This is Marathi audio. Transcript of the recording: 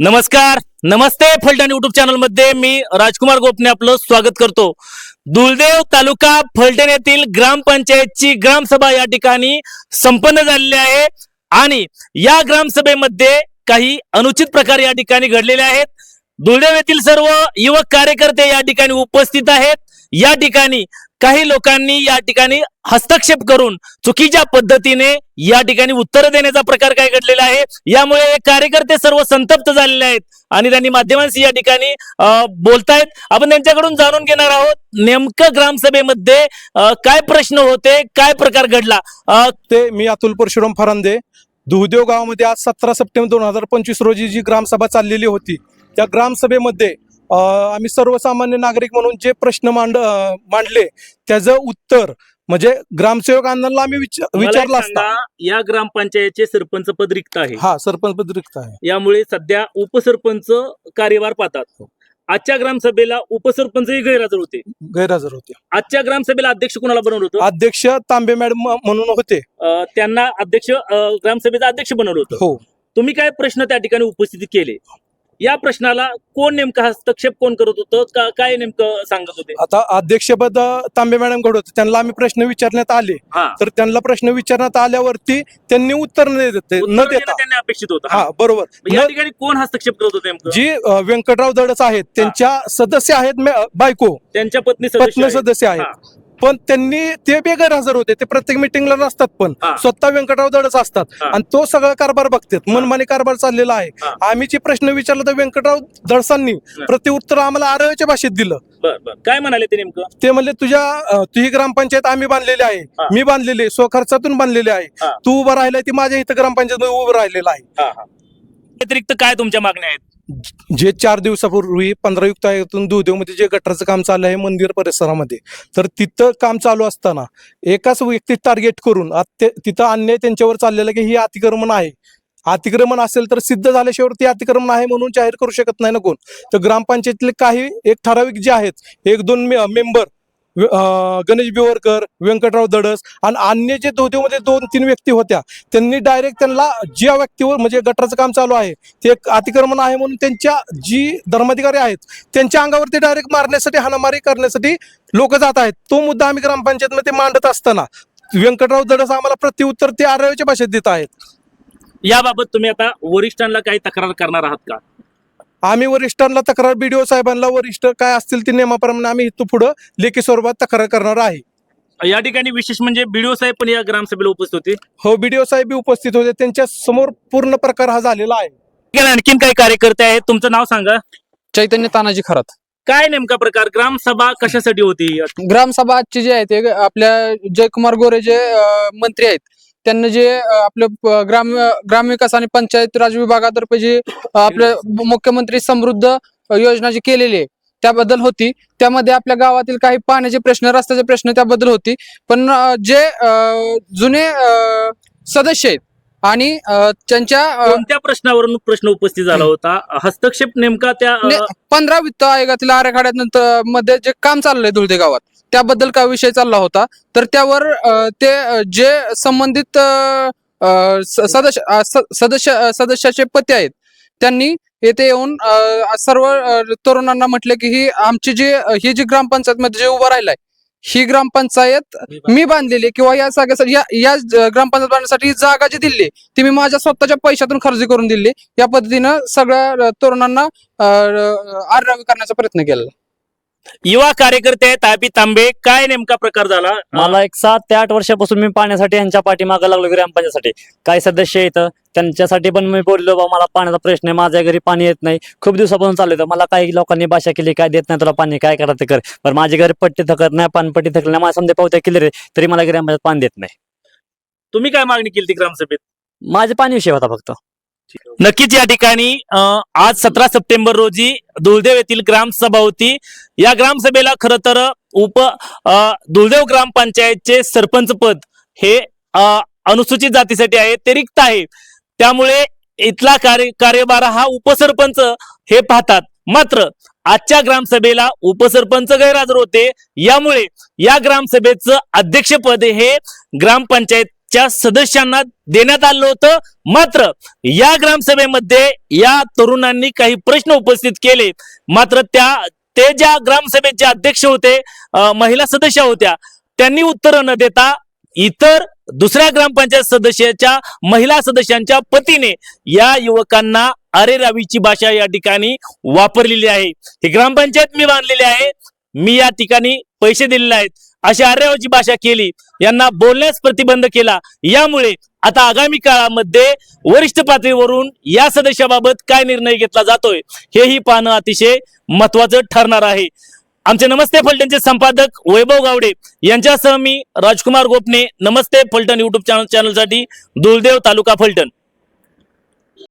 नमस्कार नमस्ते फलटण युट्यूब चॅनलमध्ये मी राजकुमार गोपने आपलं स्वागत करतो. दुलदेव तालुका फलटण येथील ग्रामपंचायतची ग्रामसभा या ठिकाणी संपन्न झालेली आहे आणि या ग्रामसभेमध्ये काही अनुचित प्रकार या ठिकाणी घडलेले आहेत. दुलदेव येथील सर्व युवक कार्यकर्ते या ठिकाणी उपस्थित आहेत. या ठिकाणी काही लोकांनी या ठिकाणी हस्तक्षेप करून चुकीच्या पद्धतीने या ठिकाणी उत्तर देण्याचा प्रकार काय घडलेला आहे? यामुळे हे कार्यकर्ते सर्व संतप्त झालेले आहेत आणि त्यांनी माध्यमांशी या ठिकाणी बोलतायत. आपण त्यांच्याकडून जाणून घेणार आहोत नेमकं ग्रामसभेमध्ये काय प्रश्न होते काय प्रकार घडला? ते मी अतुल परशुराम फरांदे. दुहदेव गावामध्ये आज सतरा सप्टेंबर दोन हजार पंचवीस रोजी जी ग्रामसभा चाललेली होती त्या ग्रामसभेमध्ये आम्ही सर्वसामान्य नागरिक म्हणून जे प्रश्न मांड मांडले त्याचं उत्तर म्हणजे ग्रामसेवक अण्णांना आम्ही विचारलं असता. या ग्रामपंचायतचे सरपंच पद रिक्त आहे. हा सरपंच पद रिक्त आहे. यामुळे सध्या उपसरपंच कार्यभार पाहतात. आजच्या ग्रामसभेला उपसरपंचही गैरहजर होते. गैरहजर होते. आजच्या ग्रामसभेला अध्यक्ष कोणाला बनवलं होतं? अध्यक्ष तांबे मॅडम म्हणून होते. अं, त्यांना अध्यक्ष अं, ग्रामसभेचा अध्यक्ष बनवलं होतं. हो. तुम्ही काय प्रश्न त्या ठिकाणी उपस्थित केले? या प्रश्नाला कोण नेमका हस्तक्षेप कोण करत होतं? का काय नेमकं सांगत होते? आता अध्यक्षपद तांबे मॅडमकडे होते. त्यांना आम्ही प्रश्न विचारण्यात आले. हा. तर त्यांना प्रश्न विचारण्यात आल्यावरती त्यांनी उत्तर न देते न उत्तर देणं देता त्यांनी अपेक्षित होतं. हा हा. बरोबर. मग या न- ठिकाणी कोण हस्तक्षेप करत होते नेमकं? जी अ, व्यंकटराव दडस आहेत. त्यांच्या सदस्य आहेत मे- बायको. त्यांच्या पत्नी सदस्य पत्नी आहेत. सदस्य आहेत. पण त्यांनी ते बेगर हजर होते. ते प्रत्येक मिटिंगला नसतात पण. हा. स्वतः व्यंकटराव दडस असतात. हा. आणि तो सगळा कारभार बघतात. मनमानी कारभार चाललेला आहे. हा. आम्ही जे प्रश्न विचारला तर व्यंकटराव दडसांनी प्रत्युत्तर आम्हाला आरळच्या भाषेत दिलं. बर बर. काय म्हणाले ते नेमकं? ते म्हणले तुझ्या अ, तुझी ग्रामपंचायत आम्ही बांधलेली आहे. मी बांधलेली आहे. स्वखर्चातून बांधलेली आहे. तू उभं राहिलाय ती माझ्या इथं ग्रामपंचायत उभं राहिलेला आहे. हा हा. व्यतिरिक्त काय तुमच्या मागण्या आहेत? जे चार दिवसापूर्वी पंधरा युक्त आयोगातून दुधेवमध्ये जे गटाराचं काम चालू आहे मंदिर परिसरामध्ये तर तिथं काम चालू असताना एकाच व्यक्ती टार्गेट करून आत- ते- तिथं अन्याय त्यांच्यावर चाललेलं की हे अतिक्रमण आहे. अतिक्रमण असेल तर सिद्ध झाल्याशिवाय ते अतिक्रमण आहे म्हणून जाहीर करू शकत नाही ना कोण? तर ग्रामपंचायतीतले काही एक ठराविक जे आहेत एक दोन मेंबर गणेश बिवरकर व्यंकटराव दडस आणि अन्य जे दोधेमध्ये दोन तीन व्यक्ती होत्या. त्यांनी डायरेक्ट त्यांना ज्या व्यक्तीवर म्हणजे गटराचं काम चालू आहे ते एक अतिक्रमण आहे म्हणून त्यांच्या जी धर्माधिकारी आहेत त्यांच्या अंगावरती डायरेक्ट मारण्यासाठी हाणामारी करण्यासाठी लोक जात आहेत. तो मुद्दा आम्ही ग्रामपंचायतमध्ये मांडत असताना व्यंकटराव दडस आम्हाला प्रत्युत्तर ते आरव्याच्या भाषेत देत आहेत. याबाबत तुम्ही आता वरिष्ठांना काही तक्रार करणार आहात का? आम्ही वरिष्ठांना तक्रार बीडीओ साहेबांना वरिष्ठ काय असतील ते नियमाप्रमाणे आम्ही इथं पुढं लेखी स्वरूपात तक्रार करणार आहे. या ठिकाणी विशेष म्हणजे बीडीओ साहेब पण या ग्रामसभेला उपस्थित होते. हो बीडीओ साहेब बी उपस्थित होते. त्यांच्यासमोर पूर्ण प्रकार हा झालेला आहे. ठीक आहे, आणखीन काही कार्यकर्ते आहेत? तुमचं नाव सांगा. चैतन्य तानाजी खरात. काय नेमका प्रकार? ग्रामसभा कशासाठी होती? ग्रामसभा आजची जी आहे ते आपल्या जयकुमार गोरे जे अं, मंत्री आहेत त्यांना जे आपलं ग्राम ग्रामविकास आणि पंचायत राज विभागातर्फे जे आपलं आपले मुख्यमंत्री समृद्ध योजना जी केलेली आहे त्याबद्दल होती. त्यामध्ये आपल्या गावातील काही पाण्याचे प्रश्न रस्त्याचे प्रश्न त्याबद्दल होती. पण जे जुने सदस्य आहेत आणि त्यांच्या कोणत्या प्रश्नावरून प्रश्न उपस्थित झाला होता? हस्तक्षेप नेमका त्या ने- पंधरा वित्त आयोगातील आराखड्यानंतरमध्ये जे काम चाललंय धुळदे गावात त्याबद्दल काय विषय चालला होता. तर त्यावर ते जे संबंधित सदस्य सदस्य सदस्याचे पती आहेत त्यांनी येथे येऊन सर्व तरुणांना म्हटले की ही आमची जी ही जी ग्रामपंचायत मध्ये जे उभं राहिलाय ही ग्रामपंचायत मी बांधलेली किंवा या सगळ्या या ग्रामपंचायत बांधण्यासाठी जागा जी दिली ती मी माझ्या स्वतःच्या पैशातून खर्च करून दिली या पद्धतीनं सगळ्या तरुणांना आररावी करण्याचा प्रयत्न केला युवा कार्यकर्ते आहेत आबी तांबे. काय नेमका प्रकार झाला? मला एक सात ते आठ वर्षापासून मी पाण्यासाठी यांच्या पाठीमागे लागलो ग्रामपंचायतसाठी. काही सदस्य येतं त्यांच्यासाठी पण मी बोललो बा मला पाण्याचा प्रश्न आहे माझ्या घरी पाणी येत नाही. खूप दिवसापासून चालू होतं मला काही लोकांनी भाषा केली काय देत नाही तुला पाणी काय करा ते कर. पण माझ्या घरी पट्टी थकत नाही पाणपट्टी थकत नाही माझ्या समजा पावत्या केले रे तरी मला ग्रामपंचायत पाणी देत नाही. तुम्ही काय मागणी केली ती ग्रामसभेत? माझे पाणी विषय होता फक्त. नक्कीच या ठिकाणी अं, आज सतरा सप्टेंबर रोजी दुर्देव येथील ग्रामसभा होती. या ग्रामसभेला खर तर उप दुर्देव ग्रामपंचायतचे सरपंच पद हे अनुसूचित जातीसाठी आहे ते रिक्त आहे. त्यामुळे इथला कार्य कार्यभार हा उपसरपंच हे पाहतात. मात्र आजच्या ग्रामसभेला उपसरपंच गैरहजर होते. यामुळे या ग्रामसभेचं अध्यक्षपद हे ग्रामपंचायत च्या सदस्यांना देण्यात आलं होतं. मात्र या ग्रामसभेमध्ये या तरुणांनी काही प्रश्न उपस्थित केले. मात्र त्या ते ज्या ग्रामसभेचे अध्यक्ष होते महिला सदस्य होत्या त्यांनी उत्तर न देता इतर दुसऱ्या ग्रामपंचायत सदस्याच्या महिला सदस्यांच्या पतीने या युवकांना अरे रावीची भाषा या ठिकाणी वापरलेली आहे. ही ग्रामपंचायत मी बांधलेली आहे. मी या ठिकाणी पैसे दिलेले आहेत. अशी आर्यावची भाषा केली. यांना बोलण्यास प्रतिबंध केला. यामुळे आता आगामी काळामध्ये वरिष्ठ पातळीवरून या सदस्याबाबत काय निर्णय घेतला जातोय हेही पाहणं अतिशय महत्वाचं ठरणार आहे. आमचे नमस्ते फलटणचे संपादक वैभव गावडे. यांच्यासह मी राजकुमार गोपने. नमस्ते फलटण युट्यूब चॅनल चॅनलसाठी दुलदेव तालुका फलटण.